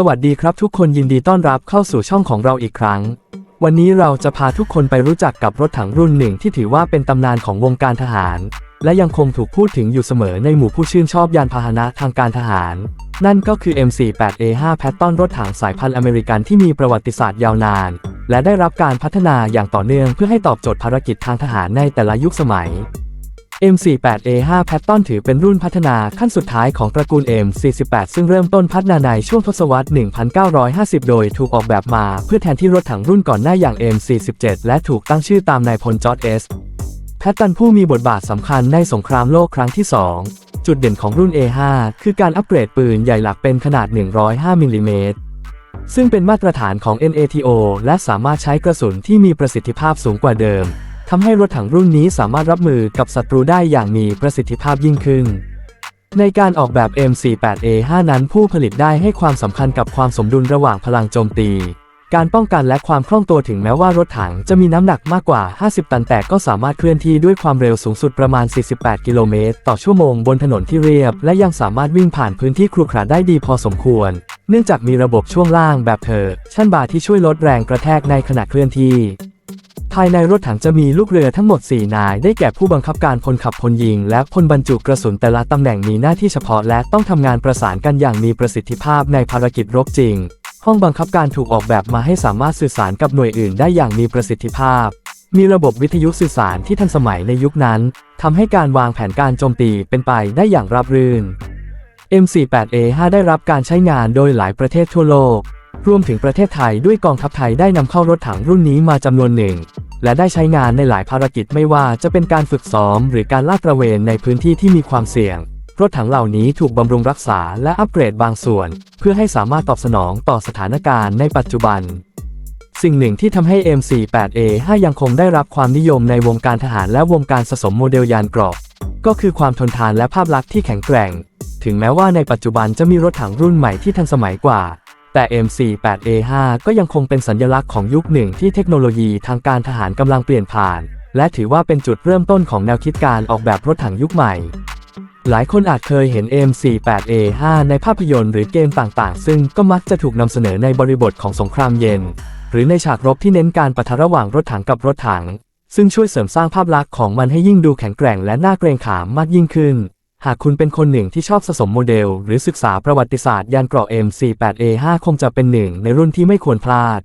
สวัสดีครับทุกคนยินดีต้อนรับเข้าสู่ช่องของเราอีกครั้ง วันนี้เราจะพาทุกคนไปรู้จักกับรถถังรุ่นหนึ่งที่ถือว่าเป็นตำนานของวงการทหาร และยังคงถูกพูดถึงอยู่เสมอในหมู่ผู้ชื่นชอบยานพาหนะทางการทหาร นั่นก็คือ M48A5 แพตตอนรถถังสายพันธุ์อเมริกันที่มีประวัติศาสตร์ยาวนาน และได้รับการพัฒนาอย่างต่อเนื่องเพื่อให้ตอบโจทย์ภารกิจทางทหารในแต่ละยุคสมัย M48A5 แพตตอนถือเป็นรุ่นพัฒนาขั้นสุดท้ายของตระกูล M48 ซึ่งเริ่มต้นพัฒนาในช่วงทศวรรษ 1950 โดยถูกออกแบบมาเพื่อแทนที่รถถังรุ่นก่อนหน้าอย่าง M47 และถูกตั้งชื่อตามนายพลจอร์จเอสแพตตันผู้มีบทบาทสำคัญในสงครามโลกครั้งที่ 2 จุดเด่นของรุ่น A5 คือการอัปเกรดปืนใหญ่หลักเป็นขนาด 105มิลลิเมตรซึ่งเป็นมาตรฐานของ NATO และสามารถใช้กระสุนที่มีประสิทธิภาพสูงกว่าเดิม ทำให้รถถังรุ่นนี้สามารถรับมือกับศัตรูได้อย่างมีประสิทธิภาพยิ่งขึ้น ในการออกแบบ M48A5 นั้นผู้ผลิตได้ให้ความสำคัญกับความสมดุลระหว่างพลังโจมตี การป้องกันและความคล่องตัวถึงแม้ว่ารถถังจะมีน้ำหนักมากกว่า 50 ตันแต่ก็สามารถเคลื่อนที่ด้วยความเร็วสูงสุดประมาณ 48 กิโลเมตรต่อชั่วโมงบนถนนที่เรียบ และยังสามารถวิ่งผ่านพื้นที่ครุขระได้ดีพอสมควร เนื่องจากมีระบบช่วงล่างแบบเธอชั่นบาร์ที่ช่วยลดแรงกระแทกในขณะเคลื่อนที่ ภายในรถถังจะมีลูกเรือทั้งหมด 4 นาย ได้แก่ผู้บังคับการพลขับพลยิง และพลบรรจุกระสุนแต่ละตำแหน่งมีหน้าที่เฉพาะและต้องทำงานประสานกันอย่างมีประสิทธิภาพในภารกิจรบจริง ห้องบังคับการถูกออกแบบมาให้สามารถสื่อสารกับหน่วยอื่นได้อย่างมีประสิทธิภาพ มีระบบวิทยุสื่อสารที่ทันสมัยในยุคนั้นทำให้การวางแผนการโจมตีเป็นไปได้อย่างราบรื่น M48A5 ได้รับการใช้งานโดยหลายประเทศทั่วโลก รวมถึงประเทศไทยด้วยกองทัพไทยได้นำเข้ารถถังรุ่นนี้มาจำนวนหนึ่ง และได้ใช้งานในหลายภารกิจไม่ว่าจะเป็นการฝึกซ้อม หรือการลาดตระเวนในพื้นที่ที่มีความเสี่ยง รถถังเหล่านี้ถูกบำรุงรักษาและอัปเกรดบางส่วน เพื่อให้สามารถตอบสนองต่อสถานการณ์ในปัจจุบัน สิ่งหนึ่งที่ทำให้ M48A5 ยังคงได้รับความนิยมในวงการทหารและวงการสะสมโมเดลยานเกราะก็คือความทนทานและภาพลักษณ์ที่แข็งแกร่ง ถึงแม้ว่าในปัจจุบันจะมีรถถังรุ่นใหม่ที่ทันสมัยกว่า แต่ M48A5 ก็ยังคงเป็นสัญลักษณ์ของยุคหนึ่งที่เทคโนโลยีทางการทหารกำลังเปลี่ยนผ่าน และถือว่าเป็นจุดเริ่มต้นของแนวคิดการออกแบบรถถังยุคใหม่ หลายคนอาจเคยเห็น M48A5 ในภาพยนตร์หรือเกมต่างๆ ซึ่งก็มักจะถูกนำเสนอในบริบทของสงครามเย็น หรือในฉากรบที่เน้นการปะทะระหว่างรถถังกับรถถัง ซึ่งช่วยเสริมสร้างภาพลักษณ์ของมันให้ยิ่งดูแข็งแกร่งและน่าเกรงขามมากยิ่งขึ้น หากคุณเป็นคนหนึ่งที่ชอบสะสมโมเดล หรือศึกษาประวัติศาสตร์ยานเกราะ M48A5 คงจะเป็นหนึ่งในรุ่นที่ไม่ควรพลาด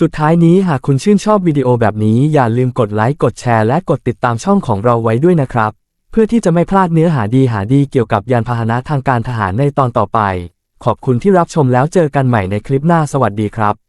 สุดท้ายนี้หากคุณชื่นชอบวิดีโอแบบนี้อย่าลืมกดไลค์ กดแชร์ และกดติดตามช่องของเราไว้ด้วยนะครับ เพื่อที่จะไม่พลาดเนื้อหาดีหาดีเกี่ยวกับยานพาหนะทางการทหารในตอนต่อไป ขอบคุณที่รับชมแล้วเจอกันใหม่ในคลิปหน้าสวัสดีครับ